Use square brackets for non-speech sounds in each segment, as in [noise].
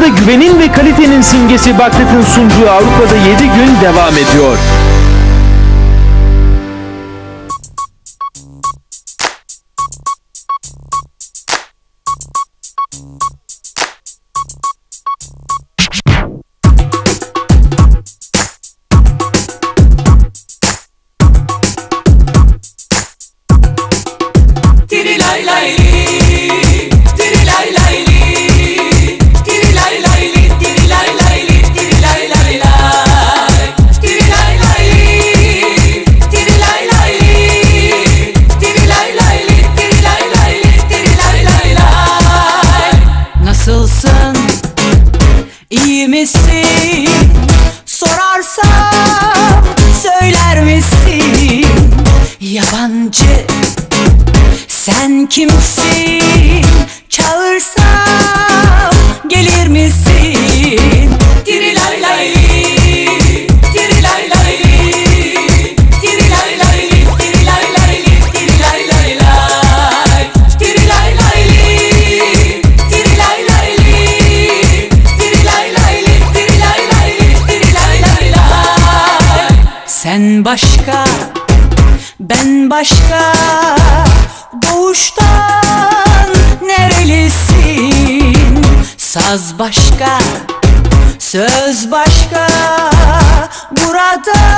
Avrupa'da güvenin ve kalitenin simgesi Bakret'in sunduğu Avrupa'da 7 gün devam ediyor. Sen kimsin? Çağırsam gelir misin? Tiri lay lay li, tiri lay lay li, tiri lay lay li, tiri lay lay li, tiri lay lay tiri lay lay li, tiri lay lay li, tiri lay lay li, tiri lay lay lay lay lay. Sen başka ben başka doğuştan nerelisin? Saz başka söz başka. Buradan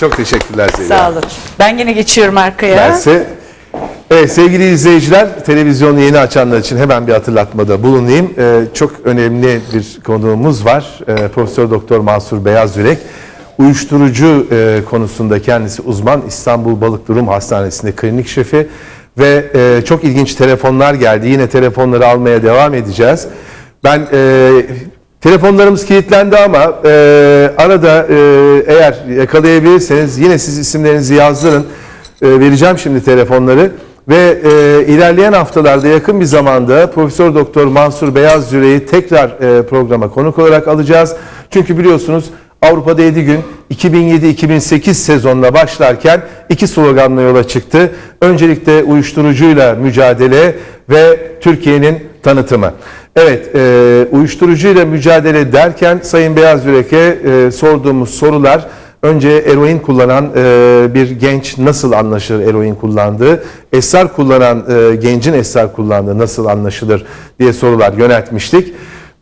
Çok teşekkürler Zeliha. Sağ olun. Ben yine geçiyorum arkaya. Mersi. Evet sevgili izleyiciler, televizyonu yeni açanlar için hemen bir hatırlatmada bulunayım. Ee, çok önemli bir konuğumuz var. Ee, Profesör Doktor Mansur Beyaz Yürek. Uyuşturucu e, konusunda kendisi uzman İstanbul Balık Durum Hastanesi'nde klinik şefi ve e, çok ilginç telefonlar geldi. Yine telefonları almaya devam edeceğiz. Ben e, Telefonlarımız kilitlendi ama e, arada e, eğer yakalayabilirseniz yine siz isimlerinizi yazdırın. E, vereceğim şimdi telefonları ve e, ilerleyen haftalarda yakın bir zamanda Profesör Doktor Mansur Beyaz Yüreği tekrar e, programa konuk olarak alacağız. Çünkü biliyorsunuz Avrupa'da 7 gün 2007-2008 sezonuna başlarken iki sloganla yola çıktı. Öncelikle uyuşturucuyla mücadele ve Türkiye'nin tanıtımı. Evet, e, uyuşturucuyla mücadele derken Sayın Beyaz Yürek'e e, sorduğumuz sorular önce eroin kullanan e, bir genç nasıl anlaşılır eroin kullandığı, esrar kullanan e, gencin esrar kullandığı nasıl anlaşılır diye sorular yöneltmiştik.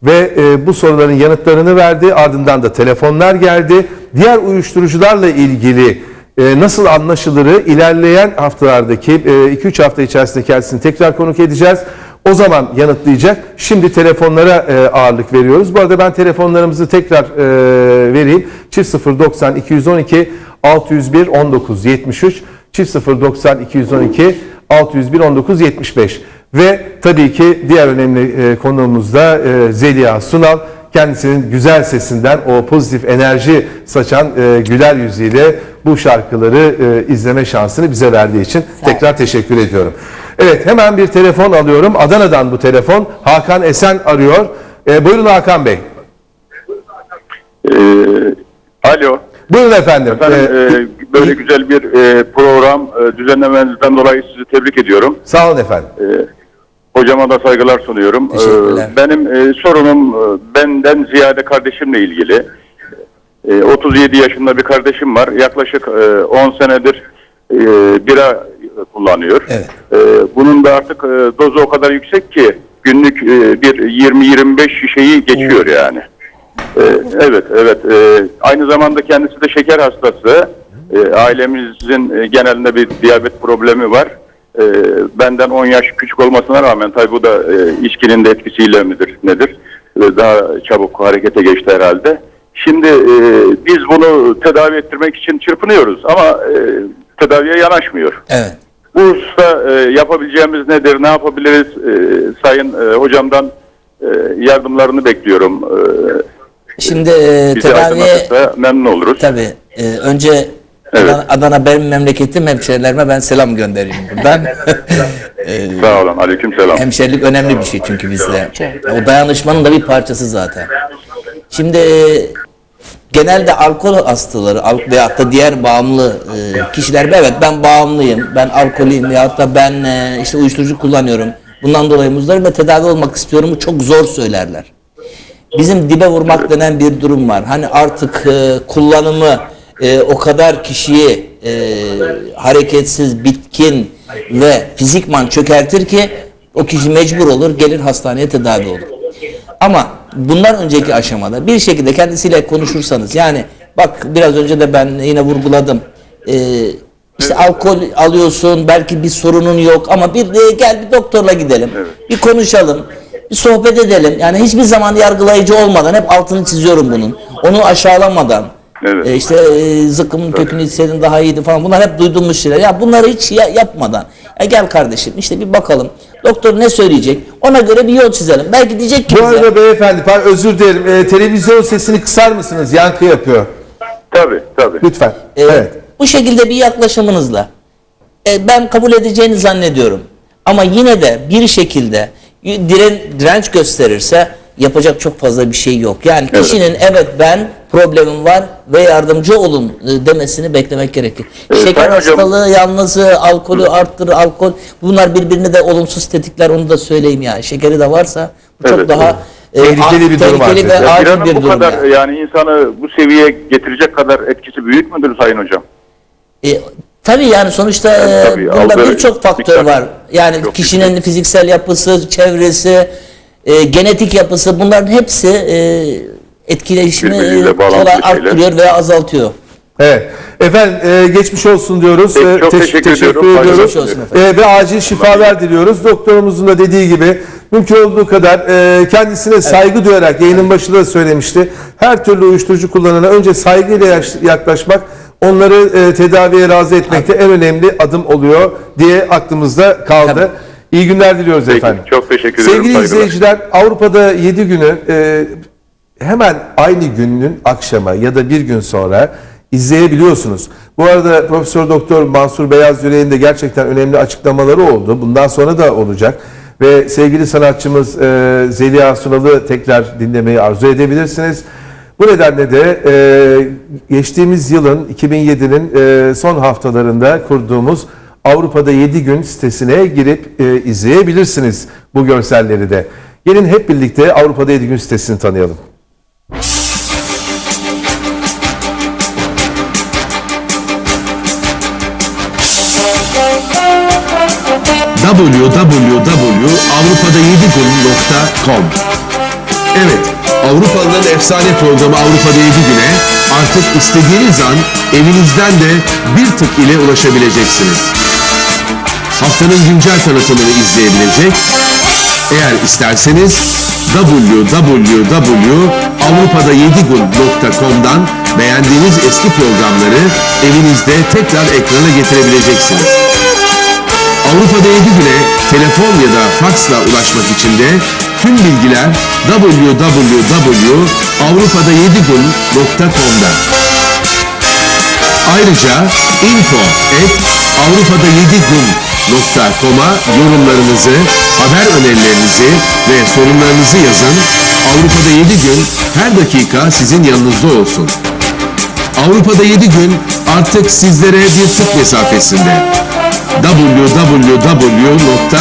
Ve e, bu soruların yanıtlarını verdi. Ardından da telefonlar geldi. Diğer uyuşturucularla ilgili e, nasıl anlaşılırı ilerleyen haftalardaki 2-3 hafta içerisinde kendisini tekrar konuk edeceğiz. O zaman yanıtlayacak. Şimdi telefonlara e, ağırlık veriyoruz. Bu arada ben telefonlarımızı tekrar e, vereyim. Çift 090 212 601 19 73 çift 090 212 601 19 75 ve tabii ki diğer önemli e, konuğumuz da e, Zeliha Sunal. Kendisinin güzel sesinden o pozitif enerji saçan e, güler yüzüyle bu şarkıları e, izleme şansını bize verdiği için tekrar teşekkür ediyorum. Evet hemen bir telefon alıyorum. Adana'dan bu telefon. Hakan Esen arıyor. E, buyurun Hakan Bey. Ee, alo. Buyurun efendim. Efendim, E, e, böyle güzel bir e, program e, düzenlemenizden dolayı sizi tebrik ediyorum. Sağ olun efendim. E, Hocama da saygılar sunuyorum. Ee, Benim e, sorunum e, benden ziyade kardeşimle ilgili. E, 37 yaşında bir kardeşim var. Yaklaşık e, 10 senedir e, bira kullanıyor. Evet. E, Bunun da artık e, dozu o kadar yüksek ki günlük e, bir 20-25 şişeyi geçiyor yani. E, Evet, evet. E, Aynı zamanda kendisi de şeker hastası. E, Ailemizin e, genelinde bir diyabet problemi var. E, Benden 10 yaş küçük olmasına rağmen tabii bu da e, içkinin de etkisiyle midir nedir? E, Daha çabuk harekete geçti herhalde. Şimdi e, biz bunu tedavi ettirmek için çırpınıyoruz ama e, tedaviye yanaşmıyor. Evet. Bu hususta e, yapabileceğimiz nedir, ne yapabiliriz? E, sayın e, hocamdan e, yardımlarını bekliyorum. E, Şimdi e, tedaviye memnun oluruz. tabii e, önce Evet. Adana, Adana benim memleketim hemşerilerime ben selam göndereyim buradan. [laughs] E, Sağ olun, aleyküm selam. Hemşerilik önemli bir şey çünkü bizde. O dayanışmanın da bir parçası zaten. Şimdi e, genelde alkol hastaları al- veyahut da diğer bağımlı e, kişiler evet ben bağımlıyım, ben alkoliyim veyahut da ben e, işte uyuşturucu kullanıyorum. Bundan dolayı muzdarım ve tedavi olmak istiyorum. Çok zor söylerler. Bizim dibe vurmak denen bir durum var. Hani artık e, kullanımı e, o kadar kişiyi e, hareketsiz, bitkin ve fizikman çökertir ki o kişi mecbur olur, gelir hastaneye tedavi olur. Ama bundan önceki aşamada bir şekilde kendisiyle konuşursanız yani bak biraz önce de ben yine vurguladım. E, işte alkol alıyorsun belki bir sorunun yok ama bir de gel bir doktorla gidelim. Bir konuşalım. Bir sohbet edelim. Yani hiçbir zaman yargılayıcı olmadan hep altını çiziyorum bunun. Onu aşağılamadan. Evet. E, işte e, zıkkımın kökünü içseydin daha iyiydi falan. Bunlar hep duyduğumuz şeyler. Ya bunları hiç ya- yapmadan. Ya gel kardeşim işte bir bakalım. Doktor ne söyleyecek? Ona göre bir yol çizelim. Belki diyecek ki Bu bize- arada beyefendi pardon, özür dilerim. Ee, televizyon sesini kısar mısınız? Yankı yapıyor. Tabii, tabii. Lütfen. Ee, evet. Bu şekilde bir yaklaşımınızla e, ben kabul edeceğini zannediyorum. Ama yine de bir şekilde diren, direnç gösterirse yapacak çok fazla bir şey yok. Yani Evet. kişinin evet ben problemim var ve yardımcı olun e, demesini beklemek gerekir. Evet, Şeker hocam- hastalığı yalnızı, alkolü arttırır, alkol bunlar birbirini de olumsuz tetikler onu da söyleyeyim yani. Şekeri de varsa bu çok Evet, daha e, Tehlikeli bir durum tehlikeli ve Biranın bir bu durum. kadar yani. yani insanı bu seviyeye getirecek kadar etkisi büyük müdür Sayın Hocam? E, tabii yani sonuçta Yani e, tabii, bunda birçok faktör var. Yani çok kişinin fiziksel yapısı, çevresi, e, genetik yapısı bunların hepsi e, etkileşimi Birbiriyle e, bağlantılı olay şeyler. arttırıyor veya azaltıyor. Evet. Efendim e, geçmiş olsun diyoruz. Peki, E, çok teş- teşekkür teşekkür ediyorum. ediyoruz. Geçmiş olsun efendim. E, ve acil şifalar diliyoruz. Doktorumuzun da dediği gibi mümkün olduğu kadar e, kendisine saygı duyarak yayının başında da söylemişti. Her türlü uyuşturucu kullanana önce saygıyla yaş- yaklaşmak onları e, tedaviye razı etmekte en önemli adım oluyor diye aklımızda kaldı. Tabii. İyi günler diliyoruz Peki, efendim. çok teşekkür ederim, Sevgili saygılar. izleyiciler Avrupa'da 7 günü e, hemen aynı günün akşama ya da bir gün sonra izleyebiliyorsunuz. Bu arada Profesör Doktor Mansur Beyaz Yüreğin de gerçekten önemli açıklamaları oldu. Bundan sonra da olacak. Ve sevgili sanatçımız e, Zeliha Sunal'ı tekrar dinlemeyi arzu edebilirsiniz. Bu nedenle de e, geçtiğimiz yılın 2007'nin e, son haftalarında kurduğumuz Avrupa'da 7 gün sitesine girip e, izleyebilirsiniz bu görselleri de. Gelin hep birlikte Avrupa'da 7 gün sitesini tanıyalım. www.avrupa'da7gün.com Evet, Avrupalıların efsane programı Avrupa'da 7 güne artık istediğiniz an evinizden de bir tık ile ulaşabileceksiniz. Haftanın güncel tanıtımını izleyebilecek, eğer isterseniz www.avrupa'da7gün.com'dan beğendiğiniz eski programları evinizde tekrar ekrana getirebileceksiniz. Avrupa'da 7 güne telefon ya da faksla ulaşmak için de tüm bilgiler www.avrupa'da7gün.com'da. Ayrıca info at avrupa'da7gün.com'a yorumlarınızı, haber önerilerinizi ve sorunlarınızı yazın. Avrupa'da 7 gün her dakika sizin yanınızda olsun. Avrupa'da 7 gün artık sizlere bir tık mesafesinde. www.avrupa'da